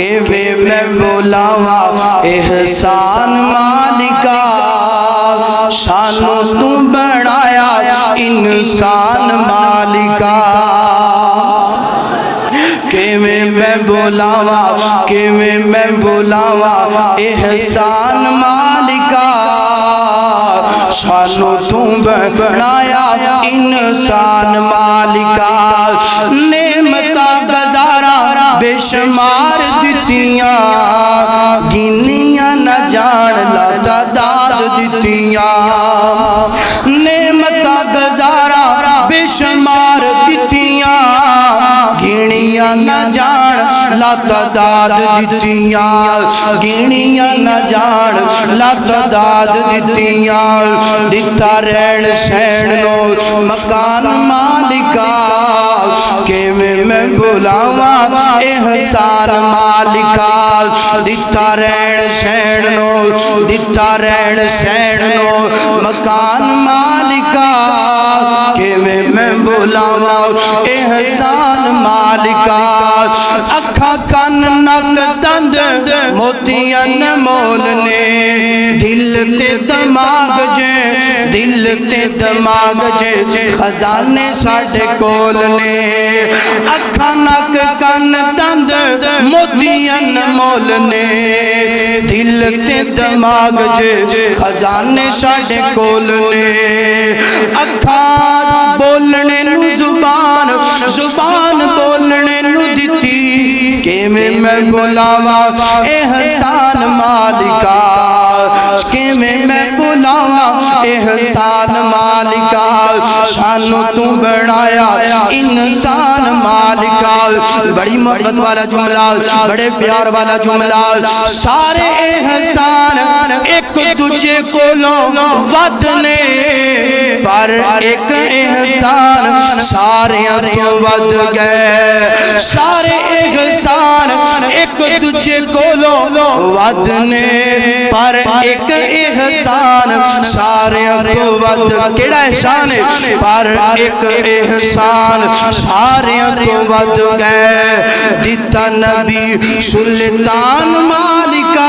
کے بے میں بولاوا احسان مالکا شانو تو بڑھایا، انسان مالکا میں احسان مالکا شانو تم بنایا انسان مالکا نعمتہ گزارا بشمار دتیاں گنیاں نہ جان لا تعداد دتیاں نعمتاں گزارا بے شمار دتیاں گنیاں نہ جان لاتا داد دتیاں گنیاں نہ جان لا تعداد دتیاں دتا رہن سہن نو مکان مار بلاواں احسان مالکال دتا رین سہن نو دتا رہن نو مکان مالکا، کیویں میں بلاواں؟ احسان مالکا اکھا کن نک دند موتیاں مول دل تے دماغ دل تے دماغ جے خزانے ساڈے کول نے۔ اکھاں نک کن دند موتیاں مولنے دل تے دماغ جے خزانے ساڈے کول نے۔ بولنے نو زبان زبان بولنے نو دیتی کہ میں میں بلاواں احسان مالکا کہ میں میں احسان مالکا، شانو تو بڑھایا انسان مالکال بڑی محبت والا جملہ، بڑے پیار والا جملہ۔ سارے احسان ایک دجھے کو لو ودنے پر ایک احسان سارے تو ود گئے۔ سارے احسان ایک دجھے کولو ودنے پر ایک احسان، سارے تو ود۔ کیڑا احسان پر ایک احسان، سارے تو ود۔ گئے دیتا نبی سلطان مالکہ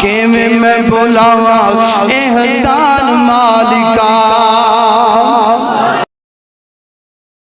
کہ میں بلاوا احسان مالکہ